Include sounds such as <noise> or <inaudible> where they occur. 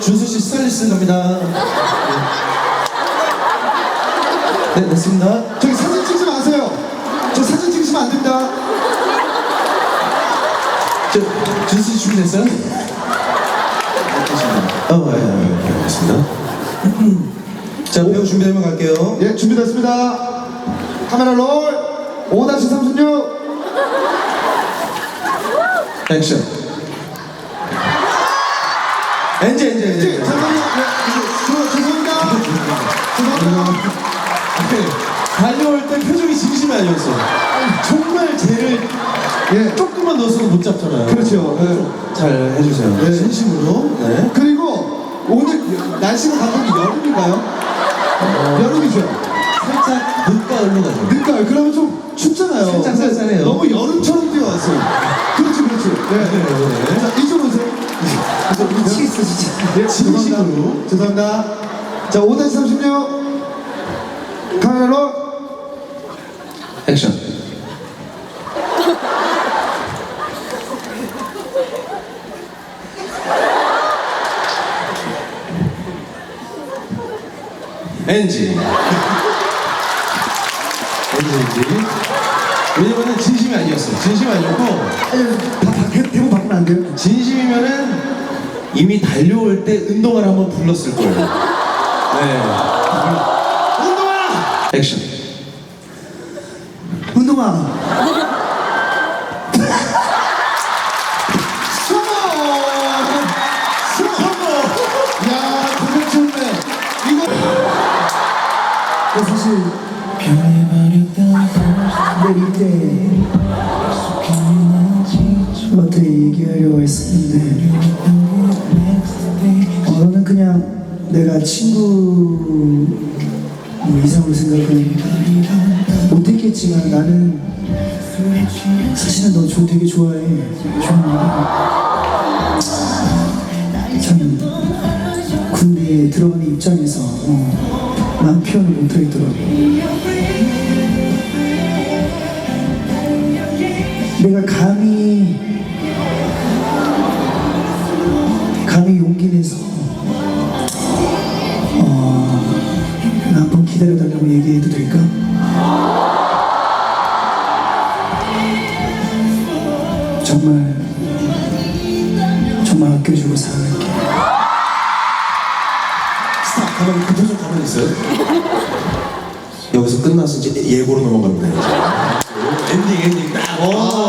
준수 씨 스타일리스트 갑니다. 네, 됐습니다. 저기 사진 찍지 마세요. 저 사진 찍으시면 안 됩니다. 저, 준수 씨 준비됐어요? 어, 예, 예, 예, 알겠습니다. <clears throat> 자, 배우 준비되면 갈게요. 예, 준비됐습니다. 카메라 롤 5-36 액션. 엔지, 엔지, 예, 엔지. 잠깐만요. 예, 저, 죄송합니다. 죄송합니다. 네, 달려올 때 표정이 진심이 아니었어. 정말 쟤를 예. 조금만 넣었어도 못 잡잖아요. 그렇죠. 예. 잘 해주세요. 네. 진심으로. 네. 그리고 오늘 날씨가 감독이 여름인가요? 여름이죠. 살짝 늦가을로 가죠. 늦가을 그러면 좀 춥잖아요. 살짝 쌀쌀해요. 너무 여름처럼 뛰어왔어요. 그렇지, 그렇지. 네. 네. 자, 이쪽으로 오 세요. 미치겠어, 진짜. 네, 진심으로. 죄송합니다. 자, 5-36 카메라 롤 액션. 엔지. 엔지, 엔지. 왜냐면은 진심이 아니었어. 진심이 아니었고, 아니, 다, 다, 대- 대본 바꾸면 안 돼요? 진심이면은 이미 달려올 때 운동화를 한번 불렀을 거예요. 네. 운동화! 액션. 운동화. 야, 고백 좋네. 이거. 어, 사실. 근데 이때 너한테 얘기하려고 했었는데 내가 친구 뭐 이상으로 생각은 못했겠지만 나는 사실은 너저 되게 좋아해. 좋아하는데. 참 군대에 들어가는 입장에서 어, 난 표현을 못하겠더라고 정말 정말 아껴주고 사랑할게 스탑. 가만히 그 표정 가만히 있어요. 여기서 끝나서 이제 예고로 넘어갑니다. 이제. 엔딩, 엔딩. 딱. 오.